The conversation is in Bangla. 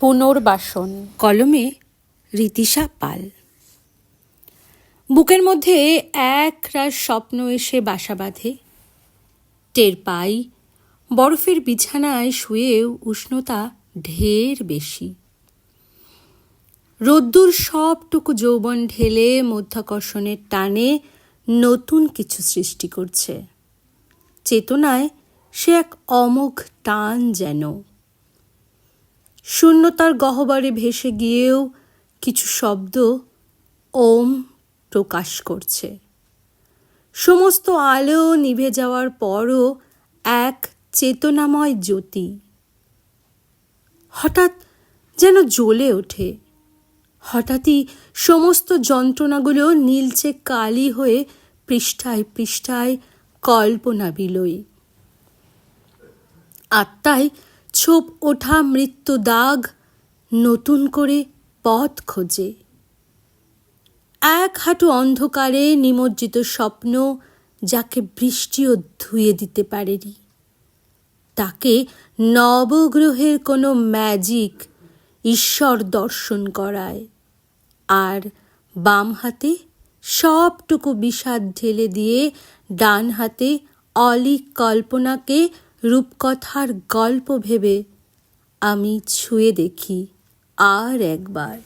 পুনর্বাসন। কলমে রীতিশা পাল। বুকের মধ্যে এক রাত স্বপ্ন এসে বাসা বাঁধে। টের পাই বরফের বিছানায় শুয়েও উষ্ণতা ঢের বেশি। রোদ্দুর সবটুকু যৌবন ঢেলে মধ্যাকর্ষণের টানে নতুন কিছু সৃষ্টি করছে। চেতনায় সে এক অমোঘ টান যেন। শূন্যতার গহ্বরে ভেসে গিয়েও কিছু শব্দ ওম প্রকাশ করছে। সমস্ত আলো নিভে যাওয়ার পরও এক চেতনাময় জ্যোতি। হঠাৎ যেন জ্বলে ওঠে। হঠাৎই সমস্ত যন্ত্রণাগুলো নীলচে কালি হয়ে পৃষ্ঠায় পৃষ্ঠায় কল্পনা বিলোয়। আত্মায় ছোপ ওঠা মৃত্যু দাগ নতুন করে পথ খোঁজে। এক হাঁটু অন্ধকারে নিমজ্জিত স্বপ্ন যাকে বৃষ্টিও ধুয়ে দিতে পারেনি। তাকে নবগ্রহের কোনো ম্যাজিক ঈশ্বর দর্শন করায়। আর বাম হাতে সবটুকু বিষাদ ঢেলে দিয়ে ডান হাতে অলিক কল্পনাকে রূপকথার গল্প ভেবে আমি ছুঁয়ে দেখি আর একবার।